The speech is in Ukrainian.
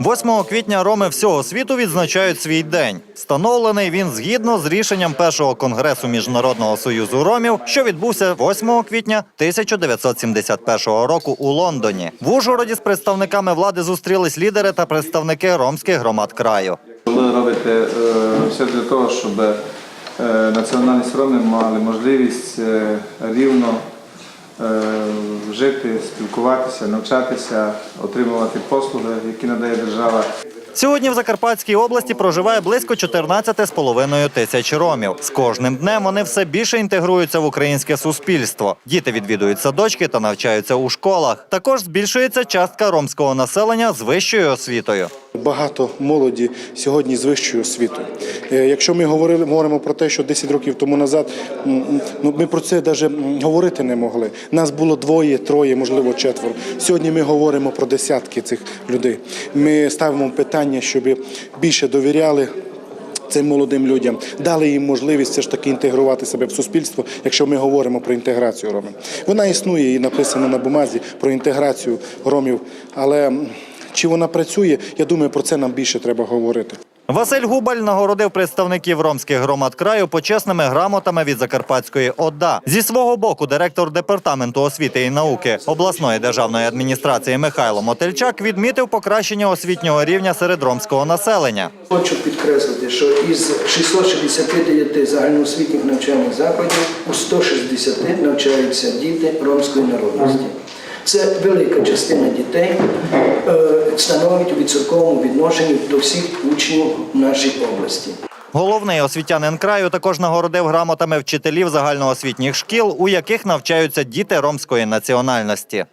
8 квітня роми всього світу відзначають свій день. Встановлений він згідно з рішенням першого конгресу Міжнародного союзу ромів, що відбувся 8 квітня 1971 року у Лондоні. В Ужгороді з представниками влади зустрілись лідери та представники ромських громад краю. Ви робите е, все для того, щоб е, національність ромів мали можливість е, рівно жити, спілкуватися, навчатися, отримувати послуги, які надає держава. Сьогодні в Закарпатській області проживає близько 14,5 тисяч ромів. З кожним днем вони все більше інтегруються в українське суспільство. Діти відвідують садочки та навчаються у школах. Також збільшується частка ромського населення з вищою освітою. Багато молоді сьогодні з вищою освітою. Е, Якщо ми говорили, говоримо про те, що 10 років тому назад ну, ми про це навіть говорити не могли. Нас було двоє, троє, можливо, четверо. Сьогодні ми говоримо про десятки цих людей. Ми ставимо питання, щоб більше довіряли. Цим молодим людям дали їм можливість все ж таки інтегрувати себе в суспільство, якщо ми говоримо про інтеграцію ромів. Вона існує і написано на бумазі про інтеграцію ромів, але чи вона працює, я думаю, про це нам більше треба говорити. Василь Губаль нагородив представників ромських громад краю почесними грамотами від Закарпатської ОДА. Зі свого боку, директор департаменту освіти і науки обласної державної адміністрації Михайло Мотельчак відмітив покращення освітнього рівня серед ромського населення. Хочу підкреслити, що із 669 загальноосвітніх навчальних закладів у 160 навчаються діти ромської народності. Це велика частина дітей е, становить у відсотковому відношенні до всіх учнів нашої області. Головний освітянин краю також нагородив грамотами вчителів загальноосвітніх шкіл, у яких навчаються діти ромської національності.